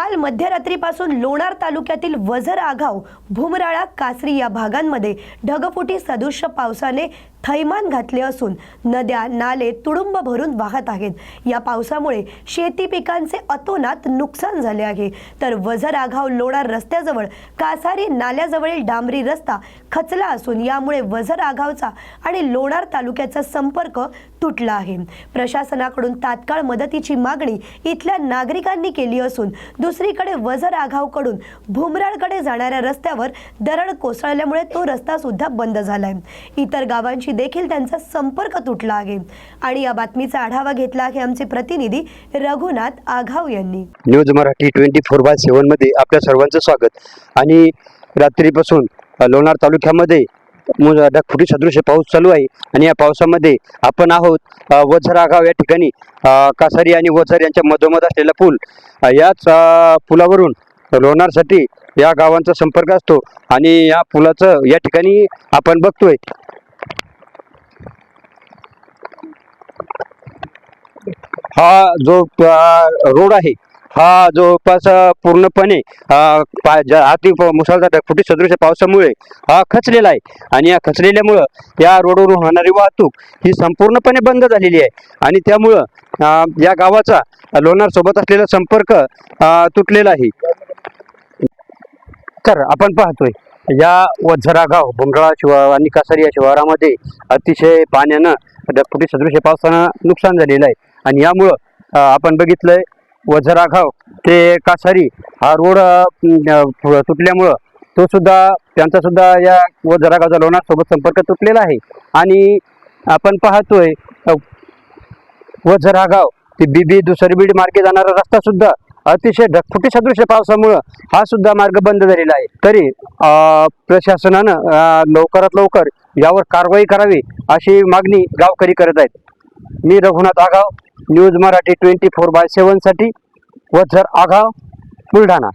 काल मध्यरात्रीपासून लोणार तालुक्यातील वझर आघाव भुमराळा कासरी या भागांमध्ये ढगफुटी सदृश्य पावसाने थैमान घातले असून नद्या नाले तुडुंब भरून वाहत आहेत. या पावसामुळे शेती पिकांचे अतोनात नुकसान झाले आहे. तर वझर आघाव लोणार रस्त्याजवळ कासारी नाल्याजवळील डांबरी रस्ता खचला असून यामुळे वझर आघावचा आणि लोणार तालुक्याचा संपर्क तुटला आहे. प्रशासनाकडून तात्काळ मदतीची मागणी इथल्या नागरिकांनी केली असून दुसरीकडे वजर आघावकडून भुमराळकडे जाणाऱ्या रस्त्यावर दरड कोसळल्यामुळे तो रस्ता सुद्धा बंद झालाय. इतर गावांशी देखील त्यांचा संपर्क तुटला आहे. आणि या बातमीचा आढावा घेतला आहे आमचे प्रतिनिधी रघुनाथ आघाव यांनी. News Marathi twenty four by सेवनमध्ये आपल्या सर्वांचं स्वागत. आणि रात्रीपासून लोणार तालुक्यामध्ये ढगफुटी सदृश्य पाऊस चालू आहे. आणि या पावसामध्ये आपण आहोत वझरा गाव या ठिकाणी कासारी आणि वझर यांच्या मधोमध असलेला पूल. याच पुलावरून लोणारसाठी या गावांचा संपर्क असतो आणि या पुलाचं या ठिकाणी आपण बघतोय. हा जो रोड आहे हा जवळपास पूर्णपणे ज्या अति मुसळधार फुटी सदृश पावसामुळे हा खचलेला आहे. आणि या खचलेल्यामुळं या रोडवरून होणारी वाहतूक ही संपूर्णपणे बंद झालेली आहे. आणि त्यामुळं या गावाचा लोणार सोबत असलेला संपर्क तुटलेला आहे. तर आपण पाहतोय या वझरा गाव भुमराळा शिवा आणि कासारी या शिवारामध्ये अतिशय पाण्यानं फुटी सदृश पावसानं नुकसान झालेलं आहे. आणि यामुळं आपण बघितलंय वझरा ते कासारी हा रोड तुटल्यामुळं तो सुद्धा त्यांचा सुद्धा या वझरा गावचा संपर्क तुटलेला आहे. आणि आपण पाहतोय अ, ते बीबी दुसरबीड मार्गे जाणारा रस्ता सुद्धा अतिशय ढकफुटी सदृश पावसामुळं हा सुद्धा मार्ग बंद झालेला आहे. तरी प्रशासनानं लवकरात लवकर यावर कारवाई करावी अशी मागणी गावकरी करत आहेत. मी Raghunath Aagav news Marathi twenty four by सेवनसाठी Vazar Aagav Buldhana.